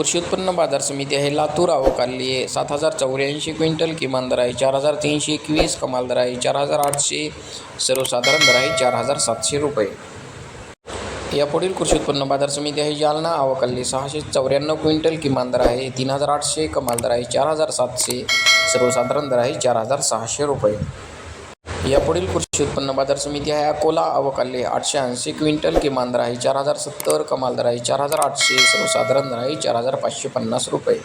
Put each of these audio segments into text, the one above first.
कृषी उत्पन्न बाजार समिती आहे. लातूर आवकाली आहे. सात हजार चौऱ्याऐंशी क्विंटल किमान दर आहे. चार हजार तीनशे एकवीस कमाल दर आहे. चार हजार आठशे सर्वसाधारण दर आहे. चार हजार सातशे रुपये. यापुढील कृषी उत्पन्न बाजार समिती आहे. जालना आवकाली सहाशे चौऱ्याण्णव क्विंटल किमान दर आहे. तीन हजार आठशे कमाल दर आहे. चार हजार सातशे सर्वसाधारण दर आहे. चार हजार सहाशे रुपये. यापुढील कृषी उत्पन्न बाजार समिती आहे. अकोला अवकाल्य आठशे ऐंशी क्विंटल किमान दर आहे चार हजार सत्तर कमाल दर आहे चार हजार आठशे सर्वसाधारण दर आहे चार हजार पाचशे पन्नास रुपये.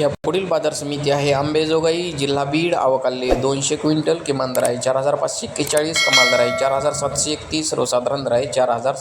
यापुढील बाजार समिती आहे. आंबेजोगाई जिल्हा बीड अवकाल्य दोनशे क्विंटल किमान दर आहे चार हजार पाचशे एक्केचाळीस कमाल दर आहे चार हजार सातशे एकतीस सर्वसाधारण दर आहे चार हजार